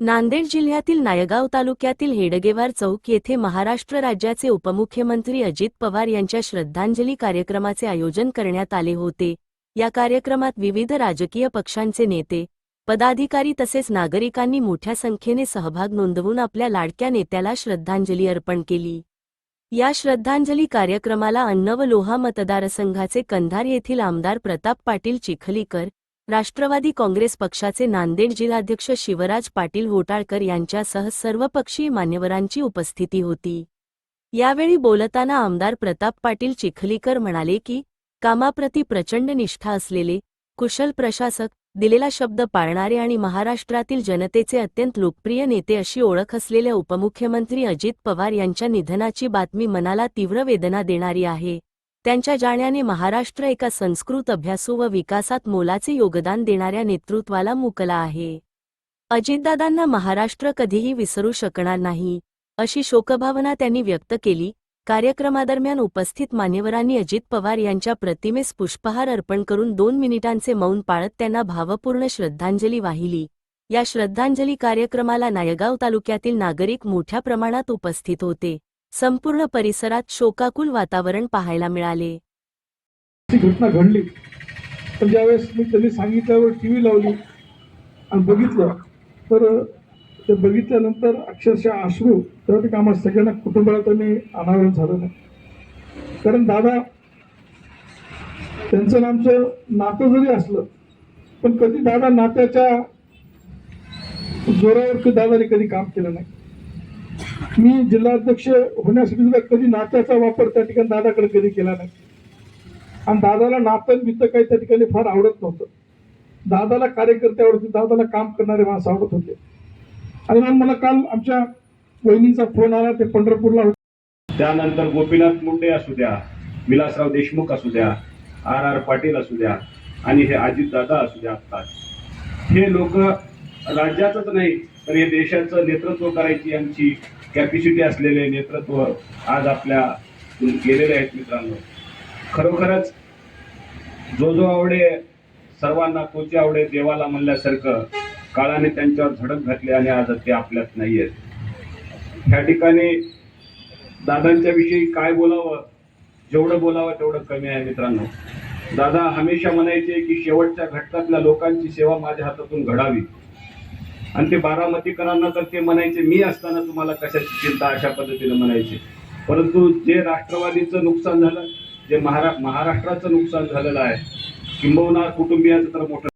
नांदेड जिल्ह्यातील नायगाव तालुक्यातील हेडगेवार चौक येथे महाराष्ट्र राज्याचे उपमुख्यमंत्री अजित पवार यांच्या श्रद्धांजली कार्यक्रमाचे आयोजन करण्यात आले होते. या कार्यक्रमात विविध राजकीय पक्षांचे नेते पदाधिकारी तसेच नागरिकांनी मोठ्या संख्येने सहभाग नोंदवून आपल्या लाडक्या नेत्याला श्रद्धांजली अर्पण केली. या श्रद्धांजली कार्यक्रमाला अन्न व लोहा मतदारसंघाचे कंधार येथील आमदार प्रताप पाटील चिखलीकर राष्ट्रवादी काँग्रेस पक्षाचे नांदेड जिल्हाध्यक्ष शिवराज पाटील होटाळकर यांच्यासह सर्वपक्षीय मान्यवरांची उपस्थिती होती. यावेळी बोलताना आमदार प्रताप पाटील चिखलीकर म्हणाले की कामाप्रती प्रचंड निष्ठा असलेले कुशल प्रशासक दिलेला शब्द पाळणारे आणि महाराष्ट्रातील जनतेचे अत्यंत लोकप्रिय नेते अशी ओळख असलेल्या उपमुख्यमंत्री अजित पवार यांच्या निधनाची बातमी मनाला तीव्र वेदना देणारी आहे. त्यांच्या जाण्याने महाराष्ट्र एका संस्कृत अभ्यासू व विकासात मोलाचे योगदान देणाऱ्या नेतृत्वाला मुकला आहे. अजितदादांना महाराष्ट्र कधीही विसरू शकणार नाही अशी शोकभावना त्यांनी व्यक्त केली. कार्यक्रमादरम्यान उपस्थित मान्यवरांनी अजित पवार यांच्या प्रतिमेस पुष्पहार अर्पण करून दोन मिनिटांचे मौन पाळत त्यांना भावपूर्ण श्रद्धांजली वाहिली. या श्रद्धांजली कार्यक्रमाला नायगाव तालुक्यातील नागरिक मोठ्या प्रमाणात उपस्थित होते. संपूर्ण परिसरात शोकाकुल वातावरण पाहायला मिळाले. ती घटना घडली. पण ज्यावेळेस मी त्यांनी सांगितल्यावर टी व्ही लावली आणि बघितलं तर ते बघितल्यानंतर अक्षरशः अश्रू तेव्हा ते आम्हाला सगळ्यांना कुटुंबाला त्यांनी अनावरण झालं नाही. कारण दादा त्यांचं आणि आमचं नातं जरी असलं पण कधी दादा नात्याच्या जोरावर दादाने कधी काम केलं नाही. मी जिल्हाध्यक्ष होण्यासाठी सुद्धा कधी नात्याचा वापर त्या ठिकाणी दादाकडे कधी केला नाही. आणि दादाला नातं बितं काही त्या ठिकाणी फार आवडत नव्हतं. दादाला कार्यकर्ते आवडत होते दादाला काम करणारे माणसं आवडत होते. आणि मग मला काल आमच्या वहिनींचा फोन आला ते पंढरपूरला होते. त्यानंतर गोपीनाथ मुंडे असू द्या विलासराव देशमुख असू द्या आर आर पाटील असू द्या आणि हे अजितदादा असू द्या आता. हे लोक राज्याचंच नाही तर हे देशाचं नेतृत्व करायची आमची कॅपॅसिटी असलेले नेतृत्व आज आपल्या केलेले आहेत मित्रांनो. खरोखरच जो जो आवडे सर्वांना तोची आवडे देवाला म्हणल्यासारखं काळाने त्यांच्यावर झडप घातली आणि आज ते आपल्यात नाही आहेत ह्या ठिकाणी दादांच्या विषयी काय बोलावं जेवढं बोलावं तेवढं कमी आहे मित्रांनो. दादा हमेशा म्हणायचे की शेवटच्या घटकातल्या लोकांची सेवा माझ्या हातातून घडावी. आणि ते बारामतीकरांना तर ते म्हणायचे मी असताना तुम्हाला कशाची चिंता अशा पद्धतीने म्हणायचे. परंतु जे राष्ट्रवादीचं नुकसान झालं जे महारा महाराष्ट्राचं नुकसान झालेलं आहे किंबहुना कुटुंबियांचं तर मोठं